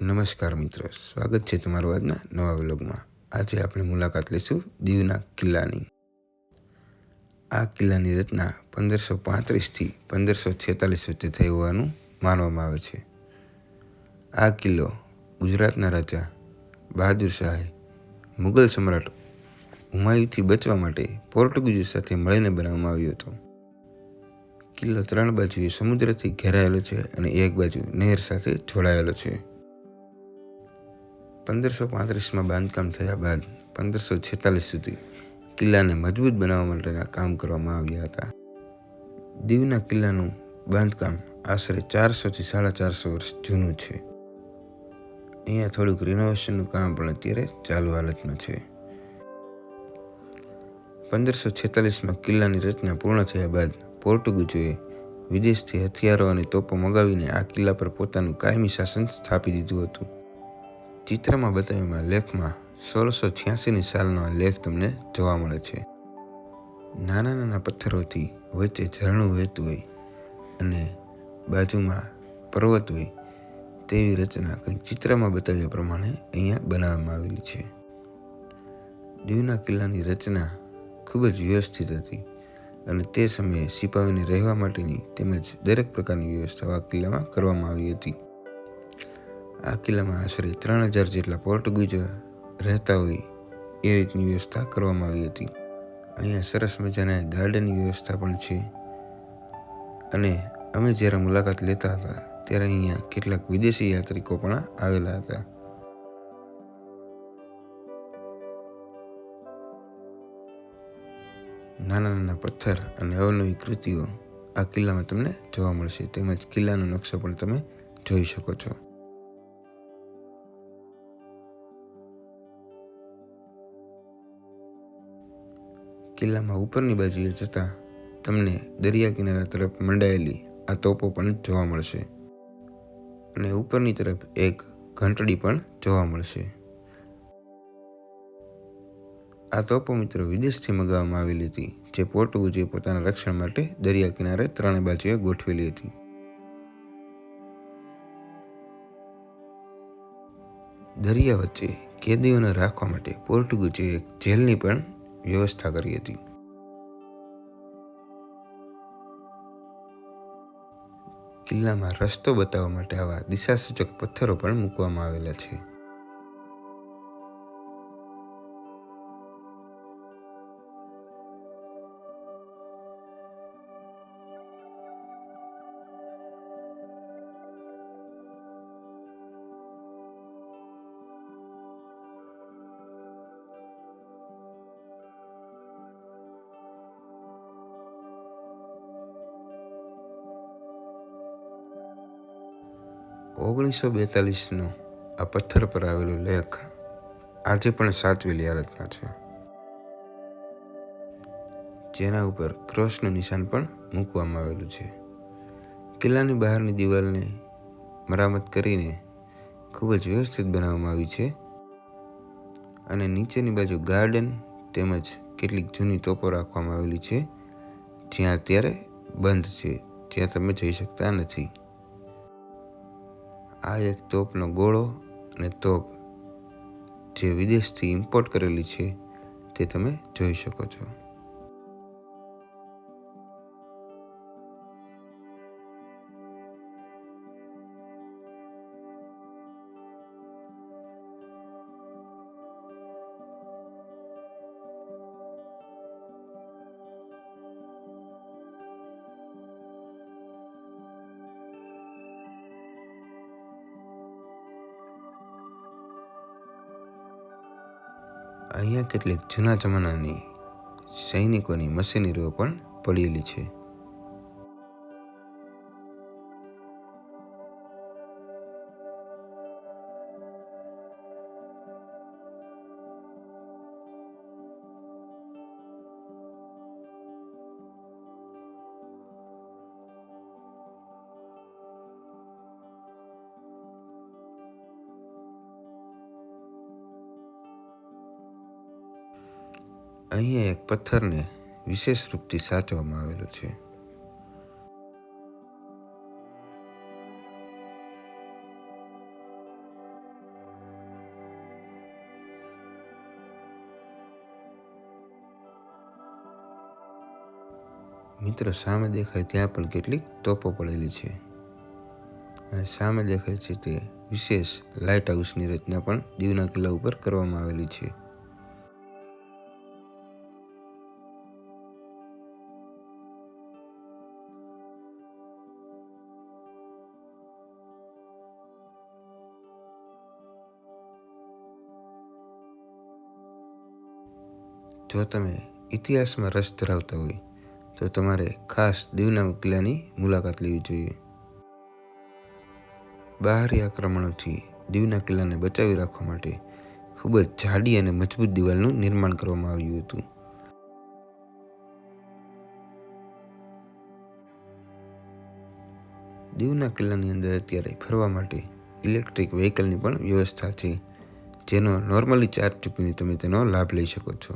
નમસ્કાર મિત્રો, સ્વાગત છે તમારું આજના નવા વ્લોગમાં. આજે આપણે મુલાકાત લઈશું દીવના કિલ્લાની. આ કિલ્લાની રચના પંદરસો પાંત્રીસથી પંદરસો છેતાલીસ વચ્ચે થઈ હોવાનું માનવામાં આવે છે. આ કિલ્લો ગુજરાતના રાજા બહાદુર શાહે મુઘલ સમ્રાટ હુમાયુથી બચવા માટે પોર્ટુગીઝો સાથે મળીને બનાવવામાં આવ્યો હતો. કિલ્લો ત્રણ બાજુએ સમુદ્રથી ઘેરાયેલો છે અને એક બાજુ નહેર સાથે જોડાયેલો છે. પંદરસો પાંત્રીસમાં બાંધકામ થયા બાદ પંદરસો છેતાલીસ સુધી કિલ્લાને મજબૂત બનાવવા માટેના કામ કરવામાં આવ્યા હતા. દીવના કિલ્લાનું બાંધકામ આશરે ચારસોથી સાડા ચારસો વર્ષ જૂનું છે. અહીંયા થોડુંક રિનોવેશનનું કામ પણ અત્યારે ચાલુ હાલતમાં છે. પંદરસો છેતાલીસમાં કિલ્લાની રચના પૂર્ણ થયા બાદ પોર્ટુગીઝોએ વિદેશથી હથિયારો અને તોપો મગાવીને આ કિલ્લા પર પોતાનું કાયમી શાસન સ્થાપી દીધું હતું. ચિત્રમાં બતાવ્યામાં લેખમાં સોળસો છ્યાસીની સાલનો આ લેખ તમને જોવા મળે છે. નાના નાના પથ્થરોથી વચ્ચે ઝરણું વહેતું હોય અને બાજુમાં પર્વત હોય તેવી રચના કંઈક ચિત્રમાં બતાવ્યા પ્રમાણે અહીંયા બનાવવામાં આવેલી છે. દીવના કિલ્લાની રચના ખૂબ જ વ્યવસ્થિત હતી અને તે સમયે સિપાહીઓને રહેવા માટેની તેમજ દરેક પ્રકારની વ્યવસ્થા આ કિલ્લામાં કરવામાં આવી હતી. આ કિલ્લામાં આશરે ત્રણ હજાર જેટલા પોર્ટુગીઝો રહેતા હોય એ રીતની વ્યવસ્થા કરવામાં આવી હતી. અહીંયા સરસ મજાના ગાર્ડનની વ્યવસ્થા પણ છે. અને અમે જ્યારે મુલાકાત લેતા હતા, ત્યારે અહીંયા કેટલાક વિદેશી યાત્રિકો પણ આવેલા હતા. નાના નાના પથ્થર અને અવનવી કૃતિઓ આ કિલ્લામાં તમને જોવા મળશે. તેમજ કિલ્લાનો નકશો પણ તમે જોઈ શકો છો. કિલ્લામાં ઉપરની બાજુએ જતાં તમને દરિયા કિનારા તરફ મંડાયેલી આ તોપો પણ જોવા મળશે. અને ઉપરની તરફ એક ઘંટડી પણ જોવા મળશે. આ તોપો મિત્રો વિદેશથી મગાવવામાં આવેલી હતી, જે પોર્ટુગીઝે પોતાના રક્ષણ માટે દરિયા કિનારે ત્રણે બાજુએ ગોઠવેલી હતી. દરિયા વચ્ચે કેદીઓને રાખવા માટે પોર્ટુગીઝે એક જેલની પણ વ્યવસ્થા કરી હતી. કિલ્લામાં રસ્તો બતાવવા માટે આવા દિશાસૂચક પથ્થરો પણ મૂકવામાં આવેલા છે. ઓગણીસો બેતાલીસનો આ પથ્થર પર આવેલો લેખ આજે પણ સાચવેલી હાલતમાં છે. જેના ઉપર ક્રોસનું નિશાન પણ મૂકવામાં આવેલું છે. કિલ્લાની બહારની દિવાલને મરામત કરીને ખૂબ જ વ્યવસ્થિત બનાવવામાં આવી છે અને નીચેની બાજુ ગાર્ડન તેમજ કેટલીક જૂની તોપો રાખવામાં આવેલી છે જ્યાં અત્યારે બંધ છે, જ્યાં તમે જઈ શકતા નથી. આ એક તોપનો ગોળો અને તોપ જે વિદેશથી ઇમ્પોર્ટ કરેલી છે, તે તમે જોઈ શકો છો. અહીંયા કેટલીક જૂના જમાનાની સૈનિકોની મશીનરીઓ પણ પડેલી છે. અહીંયા એક પથ્થરને વિશેષ રૂપથી સાચવામાં આવેલો છે. મિત્રો, સામે દેખાય ત્યાં પણ કેટલીક તોપો પડેલી છે. અને સામે દેખાય છે તે વિશેષ લાઇટ હાઉસની રચના પણ દીવના કિલ્લા ઉપર કરવામાં આવેલી છે. જો તમે ઇતિહાસમાં રસ ધરાવતા હોય, તો તમારે ખાસ દીવના કિલ્લાની મુલાકાત લેવી જોઈએ. બહારી આક્રમણોથી દીવના કિલ્લાને બચાવી રાખવા માટે ખૂબ જ જાડી અને મજબૂત દિવાલનું નિર્માણ કરવામાં આવ્યું હતું. દીવના કિલ્લાની અંદર અત્યારે ફરવા માટે ઇલેક્ટ્રિક વ્હીકલની પણ વ્યવસ્થા છે, જેનો નોર્મલી ચાર્જ ચૂકવીને તમે તેનો લાભ લઈ શકો છો.